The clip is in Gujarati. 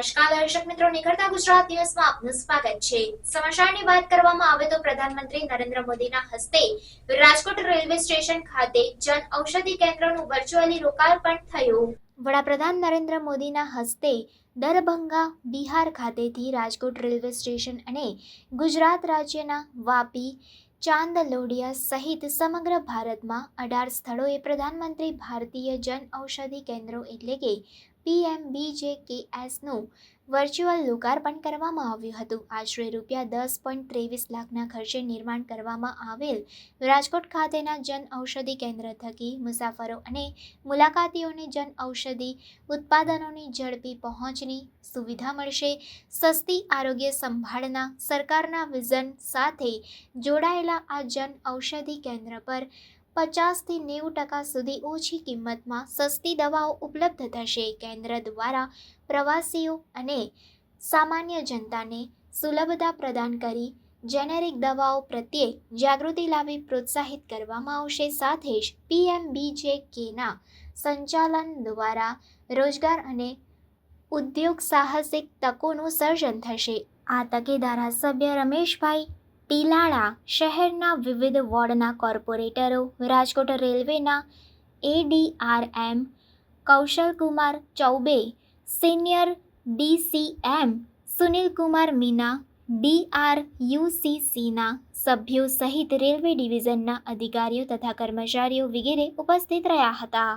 નમસ્કાર દર્શક મિત્રો, નિખરતા ગુજરાત ન્યૂઝમાં આપનું સ્વાગત છે. સમાચારની વાત કરવામાં આવે તો પ્રધાનમંત્રી નરેન્દ્ર મોદીના હસ્તે રાજકોટ રેલવે સ્ટેશન ખાતે જન ઔષધિ કેન્દ્રનું વર્ચ્યુઅલી લોકાર્પણ થયું. વડાપ્રધાન નરેન્દ્ર મોદીના હસ્તે દરભંગા બિહાર ખાતેથી રાજકોટ રેલવે સ્ટેશન અને ગુજરાત રાજ્યના વાપી, ચાંદલોડિયા સહિત સમગ્ર ભારતમાં અઢાર સ્થળોએ પ્રધાનમંત્રી ભારતીય જન ઔષધિ કેન્દ્રો એટલે કે પીએમબીજેકેએસનું વર્ચ્યુઅલ લોકાર્પણ કરવામાં આવ્યું હતું. આશરે રૂપિયા દસ પોઈન્ટ ત્રેવીસ લાખના ખર્ચે નિર્માણ કરવામાં આવેલ રાજકોટ ખાતેના જન ઔષધિ કેન્દ્ર થકી મુસાફરો અને મુલાકાતીઓને જન ઔષધિ ઉત્પાદનોની ઝડપી પહોંચની સુવિધા મળશે. સસ્તી આરોગ્ય સંભાળના સરકારના વિઝન સાથે જોડાયેલા આ જન ઔષધિ કેન્દ્ર પર પચાસથી નેવું ટકા સુધી ઓછી કિંમતમાં સસ્તી દવાઓ ઉપલબ્ધ થશે. કેન્દ્ર દ્વારા પ્રવાસીઓ અને સામાન્ય જનતાને સુલભતા પ્રદાન કરી જેનેરિક દવાઓ પ્રત્યે જાગૃતિ લાવી પ્રોત્સાહિત કરવામાં આવશે. સાથે જ પીએમબીજેકેના સંચાલન દ્વારા રોજગાર અને ઉદ્યોગ સાહસિક તકોનું સર્જન થશે. આ તકે ધારાસભ્ય રમેશભાઈ ટીલાળા શહેરના વિવિધ વોર્ડના કોર્પોરેટરો, રાજકોટ રેલવેના ADRM, Kaushalkumar Chaubey, senior DCM Sunilkumar Meena, ડીઆરયુસીસીના સભ્યો સહિત રેલવે ડિવિઝનના અધિકારીઓ તથા કર્મચારીઓ વગેરે ઉપસ્થિત રહ્યા હતા.